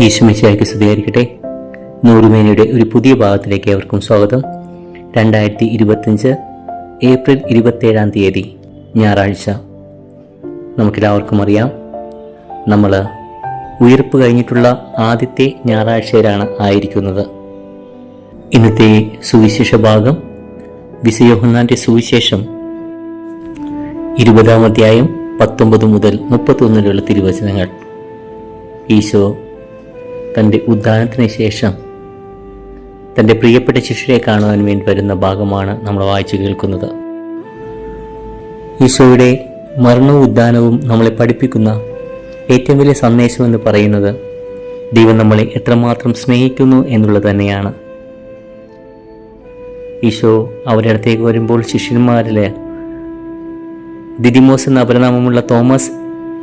ഈശ്വമിശയ്ക്ക് സ്തുതിയായിരിക്കട്ടെ. നൂറുമേനയുടെ ഒരു പുതിയ ഭാഗത്തിലേക്ക് അവർക്കും സ്വാഗതം. രണ്ടായിരത്തി ഇരുപത്തഞ്ച് ഏപ്രിൽ ഇരുപത്തേഴാം തീയതി ഞായറാഴ്ച. നമുക്കെല്ലാവർക്കും അറിയാം നമ്മൾ ഉയർപ്പ് കഴിഞ്ഞിട്ടുള്ള ആദ്യത്തെ ഞായറാഴ്ചയിലാണ് ആയിരിക്കുന്നത്. ഇന്നത്തെ സുവിശേഷ ഭാഗം വിസയോഹന്നാന്റെ സുവിശേഷം. ഇരുപതാം അധ്യായം പത്തൊമ്പത് മുതൽ മുപ്പത്തൊന്നിലുള്ള തിരുവചനങ്ങൾ. ഈശോ തന്റെ ഉദ്ധാനത്തിന് ശേഷം തന്റെ പ്രിയപ്പെട്ട ശിഷ്യരെ കാണുവാൻ വേണ്ടി വരുന്ന ഭാഗമാണ് നമ്മൾ വായിച്ചു കേൾക്കുന്നത്. ഈശോയുടെ മരണവും ഉദ്ധാനവും നമ്മളെ പഠിപ്പിക്കുന്ന ഏറ്റവും വലിയ സന്ദേശം എന്ന് പറയുന്നത് ദൈവം നമ്മളെ എത്രമാത്രം സ്നേഹിക്കുന്നു എന്നുള്ളത് തന്നെയാണ്. ഈശോ അവരുടെ അടുത്തേക്ക് വരുമ്പോൾ ശിഷ്യന്മാരിൽ ദിദിമോസ് എന്ന അപരനാമമുള്ള തോമസ്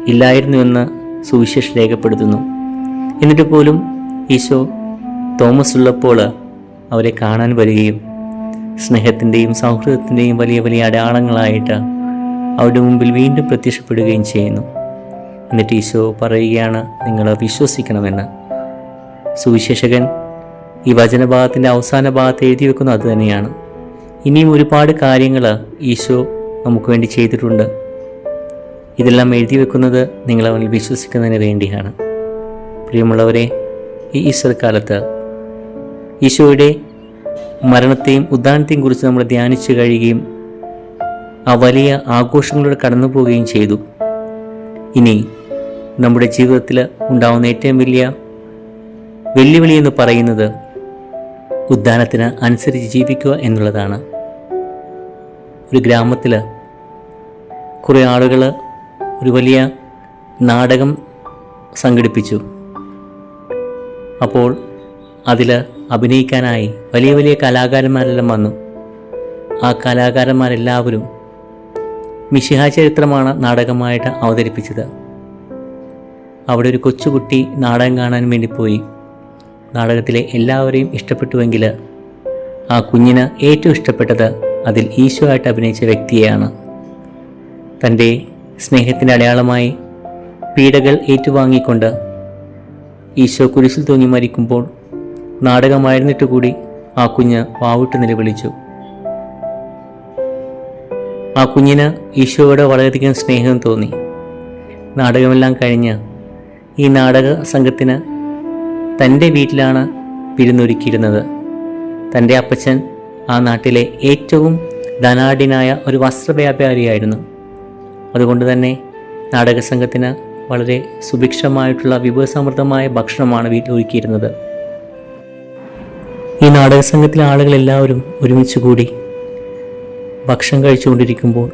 ഇല്ലായിരുന്നുവെന്ന് സുവിശേഷം രേഖപ്പെടുത്തുന്നു. എന്നിട്ട് പോലും ഈശോ തോമസ് ഉള്ളപ്പോൾ അവരെ കാണാൻ വരികയും സ്നേഹത്തിന്റെയും സൗഹൃദത്തിന്റെയും വലിയ വലിയ അടയാളങ്ങളായിട്ട് അവരുടെ മുമ്പിൽ വീണ്ടും പ്രത്യക്ഷപ്പെടുകയും ചെയ്യുന്നു. എന്നിട്ട് ഈശോ പറയുകയാണ് നിങ്ങൾ വിശ്വസിക്കണമെന്ന്. സുവിശേഷകൻ ഈ വചനഭാഗത്തിന്റെ അവസാന ഭാഗത്ത് എഴുതി വെക്കുന്നത് അതുതന്നെയാണ് ഇനിയും ഒരുപാട് കാര്യങ്ങൾ ഈശോ നമുക്ക് വേണ്ടി ചെയ്തിട്ടുണ്ട്. ഇതെല്ലാം എഴുതി വെക്കുന്നത് നിങ്ങളവനിൽ വിശ്വസിക്കുന്നതിന് വേണ്ടിയാണ്. പ്രിയമുള്ളവരെ ഈ ഈശ്വര കാലത്ത് ഈശോയുടെ മരണത്തെയും ഉദ്ധാനത്തെയും കുറിച്ച് നമ്മൾ ധ്യാനിച്ചു കഴിയുകയും ആ വലിയ ആഘോഷങ്ങളിലൂടെ കടന്നു പോവുകയും ചെയ്തു. ഇനി നമ്മുടെ ജീവിതത്തിൽ ഉണ്ടാവുന്ന ഏറ്റവും വലിയ വെല്ലുവിളി എന്ന് പറയുന്നത് ഉദ്ധാനത്തിന് അനുസരിച്ച് ജീവിക്കുക എന്നുള്ളതാണ്. ഒരു ഗ്രാമത്തിൽ കുറേ ആളുകൾ ഒരു വലിയ നാടകം സംഘടിപ്പിച്ചു. അപ്പോൾ അതിൽ അഭിനയിക്കാനായി വലിയ വലിയ കലാകാരന്മാരെല്ലാം വന്നു. ആ കലാകാരന്മാരെല്ലാവരും മിശിഹ ചരിത്രമാണ് നാടകമായിട്ട് അവതരിപ്പിച്ചത്. അവിടെ ഒരു കൊച്ചുകുട്ടി നാടകം കാണാൻ വേണ്ടി പോയി. നാടകത്തിലെ എല്ലാവരെയും ഇഷ്ടപ്പെട്ടുവെങ്കിൽ ആ കുഞ്ഞിന് ഏറ്റവും ഇഷ്ടപ്പെട്ടത് അതിൽ ഈശോ ആയിട്ട് അഭിനയിച്ച വ്യക്തിയെയാണ്. തന്റെ സ്നേഹത്തിന്റെ അടയാളമായി പീഡകൾ ഏറ്റുവാങ്ങിക്കൊണ്ട് ഈശോ കുരിശിൽ തൂങ്ങി മരിക്കുമ്പോൾ നാടകമായിരുന്നിട്ട് കൂടി ആ കുഞ്ഞ് വാവിട്ട് നിലവിളിച്ചു. ആ കുഞ്ഞിന് ഈശോയോട് വളരെയധികം സ്നേഹം തോന്നി. നാടകമെല്ലാം കഴിഞ്ഞ് ഈ നാടക സംഘത്തിന് തന്റെ വീട്ടിലാണ് വിരുന്നൊരുക്കിയിരുന്നത്. തന്റെ അപ്പച്ചൻ ആ നാട്ടിലെ ഏറ്റവും ധനാഢ്യനായ ഒരു വസ്ത്രവ്യാപാരിയായിരുന്നു. അതുകൊണ്ട് തന്നെ നാടക സംഘത്തിന് വളരെ സുഭിക്ഷമായിട്ടുള്ള വിഭവസമൃദ്ധമായ ഭക്ഷണമാണ് വീട്ടിൽ ഒരുക്കിയിരുന്നത്. ഈ നാടക സംഘത്തിലെ ആളുകളെല്ലാവരും ഒരുമിച്ച് കൂടി ഭക്ഷണം കഴിച്ചുകൊണ്ടിരിക്കുമ്പോൾ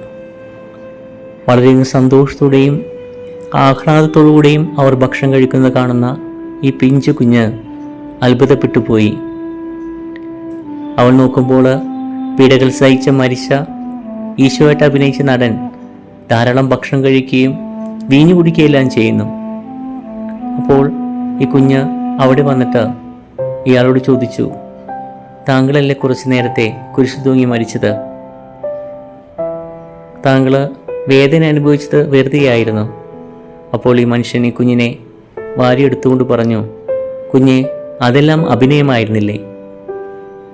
വളരെയധികം സന്തോഷത്തോടെയും ആഹ്ലാദത്തോടുകൂടെയും അവർ ഭക്ഷണം കഴിക്കുന്നത് കാണുന്ന ഈ പിഞ്ചു കുഞ്ഞ് അത്ഭുതപ്പെട്ടു പോയി. അവൾ നോക്കുമ്പോൾ പീഡകൾ സഹിച്ച മരിച്ച ഈശോയായിട്ട് അഭിനയിച്ച നടൻ ധാരാളം ഭക്ഷണം കഴിക്കുകയും വീഞ്ഞു കുടിക്കുകയെല്ലാം ചെയ്യുന്നു. അപ്പോൾ ഈ കുഞ്ഞ് അവിടെ വന്നിട്ട് ഇയാളോട് ചോദിച്ചു താങ്കളല്ലേ കുറച്ച് നേരത്തെ കുരിശു തൂങ്ങി മരിച്ചത്? താങ്കൾ വേദന അനുഭവിച്ചത് വെറുതെയായിരുന്നു. അപ്പോൾ ഈ മനുഷ്യൻ ഈ കുഞ്ഞിനെ വാരിയെടുത്തുകൊണ്ട് പറഞ്ഞു കുഞ്ഞെ അതെല്ലാം അഭിനയമായിരുന്നില്ലേ?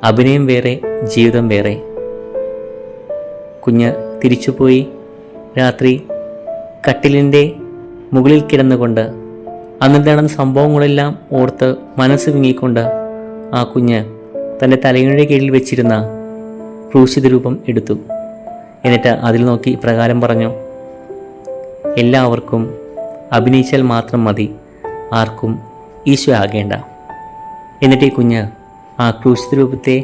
അഭിനയം വേറെ ജീവിതം വേറെ. കുഞ്ഞ് തിരിച്ചുപോയി രാത്രി കട്ടിലിന്റെ മുകളിൽ കിടന്നുകൊണ്ട് അന്ന് നടന്ന സംഭവങ്ങളെല്ലാം ഓർത്ത് മനസ്സ് വിങ്ങിക്കൊണ്ട് ആ കുഞ്ഞ് തന്റെ തലയുടെ കീഴിൽ വെച്ചിരുന്ന ക്രൂശിത രൂപം എടുത്തു. എന്നിട്ട് അതിൽ നോക്കി പ്രകാരം പറഞ്ഞു എല്ലാവർക്കും അഭിനയിച്ചാൽ മാത്രം മതി ആർക്കും ഈശോ ആകേണ്ട. എന്നിട്ട് ഈ കുഞ്ഞ് ആ ക്രൂശിത രൂപത്തെ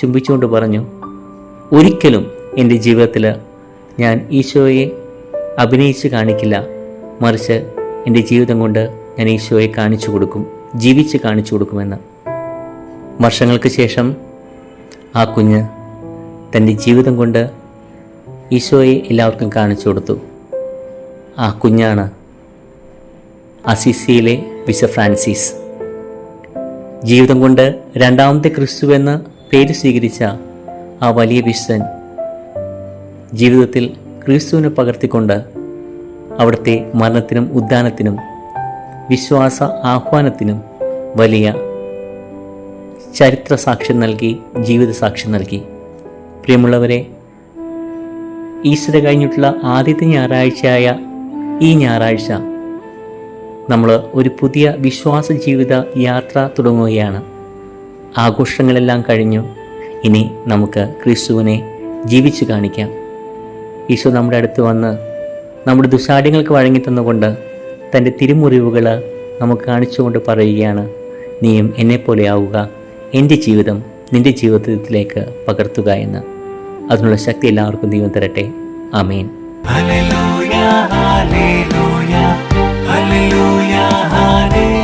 ചുംബിച്ചുകൊണ്ട് പറഞ്ഞു ഒരിക്കലും എന്റെ ജീവിതത്തിൽ ഞാൻ ഈശോയെ അഭിനയിച്ച് കാണിക്കില്ല. മറിച്ച് എന്റെ ജീവിതം കൊണ്ട് ഞാൻ ഈശോയെ കാണിച്ചു കൊടുക്കും ജീവിച്ച് കാണിച്ചു കൊടുക്കുമെന്ന്. വർഷങ്ങൾക്ക് ശേഷം ആ കുഞ്ഞ് തന്റെ ജീവിതം കൊണ്ട് ഈശോയെ എല്ലാവർക്കും കാണിച്ചു കൊടുത്തു. ആ കുഞ്ഞാണ് അസിസിയിലെ വിശ ഫ്രാൻസിസ്. ജീവിതം കൊണ്ട് രണ്ടാമത്തെ ക്രിസ്തു എന്ന പേര് സ്വീകരിച്ച ആ വലിയ വിശ്വൻ ജീവിതത്തിൽ ക്രിസ്തുവിനെ പകർത്തിക്കൊണ്ട് അവിടുത്തെ മരണത്തിനും ഉദ്ധാനത്തിനും വിശ്വാസ ആഹ്വാനത്തിനും വലിയ ചരിത്ര സാക്ഷ്യം നൽകി ജീവിത സാക്ഷ്യം നൽകി. പ്രിയമുള്ളവരെ ഈസ്റ്റർ കഴിഞ്ഞിട്ടുള്ള ആദ്യത്തെ ഞായറാഴ്ചയായ ഈ ഞായറാഴ്ച നമ്മൾ ഒരു പുതിയ വിശ്വാസ ജീവിത യാത്ര തുടങ്ങുകയാണ്. ആഘോഷങ്ങളെല്ലാം കഴിഞ്ഞു. ഇനി നമുക്ക് ക്രിസ്തുവിനെ ജീവിച്ചു കാണിക്കാം. ഈശോ നമ്മുടെ അടുത്ത് വന്ന് നമ്മുടെ ദുശാഠ്യങ്ങൾക്ക് വഴങ്ങി തന്നുകൊണ്ട് തന്റെ തിരുമുറിവുകൾ നമുക്ക് കാണിച്ചുകൊണ്ട് പറയുകയാണ് നീയും എന്നെപ്പോലെയാവുക എന്റെ ജീവിതം നിന്റെ ജീവിതത്തിലേക്ക് പകർത്തുക എന്ന്. അതിനുള്ള ശക്തി എല്ലാവർക്കും ദൈവം തരട്ടെ. അമീൻ Hallelujah, hallelujah, hallelujah, hallelujah.